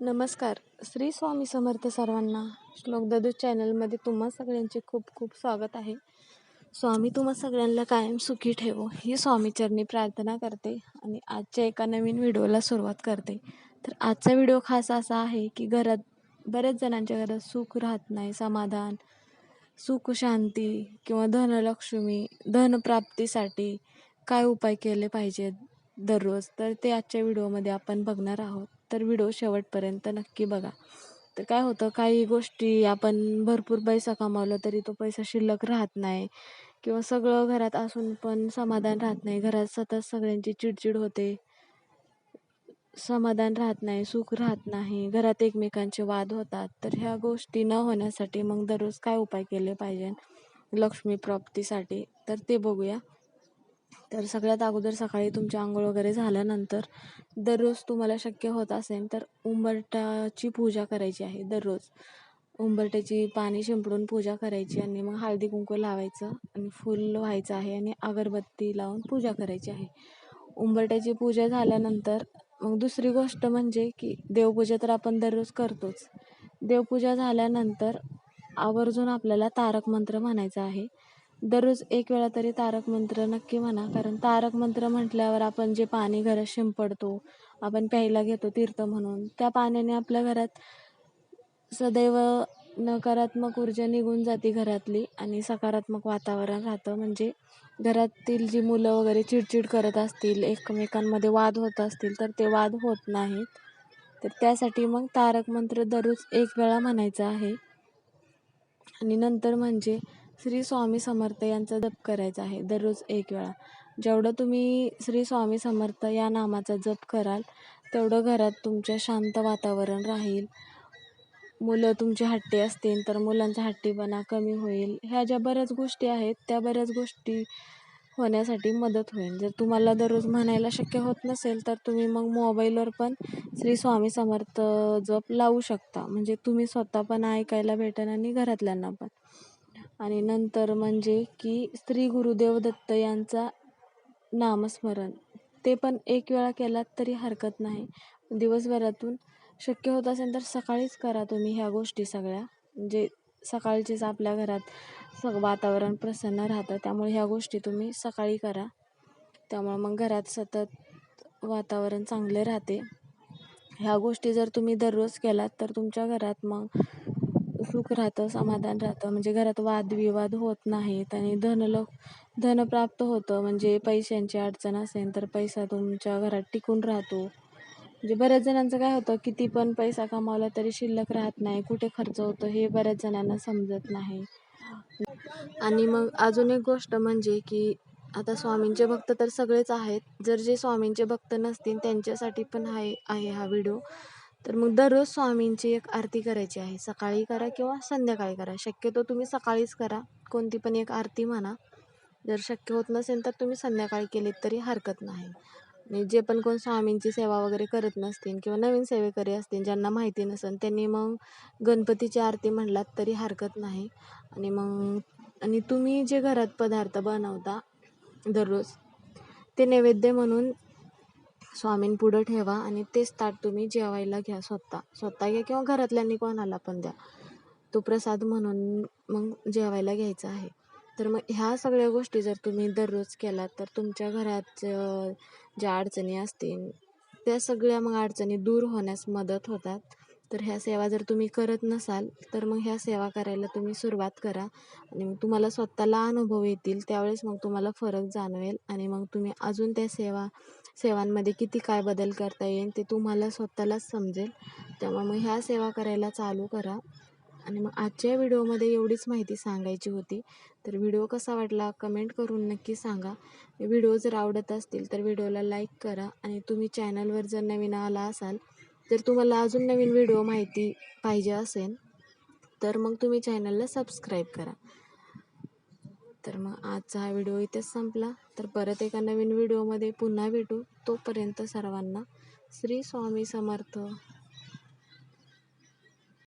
नमस्कार. श्री स्वामी समर्थ सर्वांना श्लोक दादू चॅनलमध्ये तुम्हा सगळ्यांचे खूप खूप स्वागत आहे. स्वामी तुम्हा सगळ्यांना कायम सुखी ठेवो. ही स्वामीचरणी प्रार्थना करते आणि आजच्या एका नवीन व्हिडिओला सुरुवात करते. तर आजचा व्हिडिओ खास असा आहे की घरात बऱ्याच जणांच्या घरात सुख राहत नाही समाधान सुख शांती किंवा धनलक्ष्मी धनप्राप्तीसाठी काय उपाय केले पाहिजेत दररोज? तर ते आजच्या व्हिडिओमध्ये आपण बघणार आहोत. तर व्हिडिओ शेवटपर्यंत नक्की बघा. तर काय होतं काही गोष्टी आपण भरपूर पैसा कमावला तरी तो पैसा शिल्लक राहत नाही किंवा सगळं घरात असून पण समाधान राहत नाही. घरात सतत सगळ्यांची चिडचिड होते. समाधान राहत नाही सुख राहत नाही. घरात एकमेकांचे वाद होतात. तर ह्या गोष्टी न होण्यासाठी मग दररोज काय उपाय केले पाहिजे? लक्ष्मी प्राप्तीसाठी. तर ते बघूया. तर सगळ्यात अगोदर सकाळी तुमची आंघोळ वगैरे झाल्यानंतर दररोज तुम्हाला शक्य होत असेल तर उंबरट्याची पूजा करायची आहे दररोज. उंबरट्याची पाणी शिंपडून पूजा करायची आणि मग हळदी कुंकू लावायचं आणि फुल व्हायचं आहे आणि अगरबत्ती लावून पूजा करायची आहे. उंबरट्याची पूजा झाल्यानंतर मग दुसरी गोष्ट म्हणजे की देवपूजा तर आपण दररोज करतोच. देवपूजा झाल्यानंतर आवर्जून आपल्याला तारक मंत्र म्हणायचा आहे. दररोज एक वेळा तरी तारक मंत्र नक्की म्हणा. कारण तारक मंत्र म्हटल्यावर आपण जे पाणी घरात शिंपडतो आपण प्यायला घेतो तीर्थ म्हणून त्या पाण्याने आपल्या घरात सदैव नकारात्मक ऊर्जा निघून जाते घरातली आणि सकारात्मक वातावरण राहतं. म्हणजे घरातील जी मुलं वगैरे चिडचिड करत असतील एकमेकांमध्ये वाद होत असतील तर ते वाद होत नाहीत. तर त्यासाठी मग तारक मंत्र दररोज एक वेळा म्हणायचं आहे. आणि नंतर म्हणजे श्री स्वामी समर्थ यांचा जप करायचा आहे दररोज एक वेळा. जेवढं तुम्ही श्री स्वामी समर्थ या नामाचा जप कराल तेवढं घरात तुमच्या शांत वातावरण राहील. मुलं तुमचे हट्टी असतील तर मुलांचा हट्टीपणा कमी होईल. ह्या ज्या बऱ्याच गोष्टी आहेत त्या बऱ्याच गोष्टी होण्यासाठी मदत होईल. जर तुम्हाला दररोज म्हणायला शक्य होत नसेल तर तुम्ही मग मोबाईलवर पण श्री स्वामी समर्थ जप लावू शकता. म्हणजे तुम्ही स्वतः पण ऐकायला भेटेल आणि घरातल्यांना पण. आणि नंतर म्हणजे की श्री गुरुदेव दत्त यांचा नामस्मरण. ते पण एक वेळा केलात तरी हरकत नाही. दिवसभरातून शक्य होत असेल तर सकाळीच करा तुम्ही ह्या गोष्टी सगळ्या. म्हणजे सकाळचेच आपल्या घरात सग वातावरण प्रसन्न राहतं. त्यामुळे ह्या गोष्टी तुम्ही सकाळी करा. त्यामुळे मग घरात सतत वातावरण चांगले राहते. ह्या गोष्टी जर तुम्ही दररोज केलात तर तुमच्या घरात मग सुख राहतं समाधान राहतं. म्हणजे घरात वादविवाद होत नाहीत आणि धनल धन प्राप्त होतं. म्हणजे पैशांची अडचण असेल तर पैसा तुमच्या घरात टिकून राहतो. म्हणजे बऱ्याच जणांचं काय होतं किती पण पैसा कमावला तरी शिल्लक राहत नाही. कुठे खर्च होतो हे बऱ्याच जणांना समजत नाही. आणि मग अजून एक गोष्ट म्हणजे की आता स्वामींचे भक्त तर सगळेच आहेत. जर जे स्वामींचे भक्त नसतील त्यांच्यासाठी पण आहे आहे हा व्हिडिओ. तर मग दररोज स्वामींची एक आरती करायची आहे. सकाळी करा किंवा संध्याकाळी करा. शक्यतो तुम्ही सकाळीच करा. कोणती पण एक आरती म्हणा. जर शक्य होत नसेल तर तुम्ही संध्याकाळी केलीत तरी हरकत नाही. आणि जे पण कोण स्वामींची सेवा वगैरे करत नसतील किंवा नवीन सेवेकरी असतील ज्यांना माहिती नसेल त्यांनी मग गणपतीची आरती म्हणलात तरी हरकत नाही. आणि मग आणि तुम्ही जे घरात पदार्थ बनवता दररोज ते नैवेद्य म्हणून स्वामींपुढं ठेवा आणि तेच ताट तुम्ही जेवायला घ्या स्वतः. स्वतः घ्या किंवा घरातल्यांनी कोणाला पण द्या. तो प्रसाद म्हणून मग जेवायला घ्यायचा आहे. तर मग ह्या सगळ्या गोष्टी जर तुम्ही दररोज केलात तर तुमच्या घरात ज्या अडचणी असतील त्या सगळ्या मग अडचणी दूर होण्यास मदत होतात. तर ह्या सेवा जर तुम्ही करत नसाल तर मग ह्या सेवा करायला तुम्ही सुरुवात करा. आणि मग तुम्हाला स्वतःला अनुभव येतील त्यावेळेस मग तुम्हाला फरक जाणवेल आणि मग तुम्ही अजून त्या सेवा सेवांमध्ये किती काय बदल करता येईल ते तुम्हाला स्वतःलाच समजेल. तेव्हा मग ह्या सेवा करायला चालू करा. आणि मग आजच्या व्हिडिओमध्ये एवढीच माहिती सांगायची होती. तर व्हिडिओ कसा वाटला कमेंट करून नक्की सांगा. व्हिडिओ जर आवडत असतील तर व्हिडिओला लाईक करा. आणि तुम्ही चॅनलवर जर नवीन आला असाल जर तुम्हाला अजून नवीन व्हिडिओ माहिती पाहिजे असेल तर मग तुम्ही चॅनलला सबस्क्राईब करा. तर मग आजचा हा व्हिडिओ इथेच संपला. तर परत एका नवीन व्हिडिओमध्ये पुन्हा भेटू. तोपर्यंत सर्वांना श्री स्वामी समर्थ.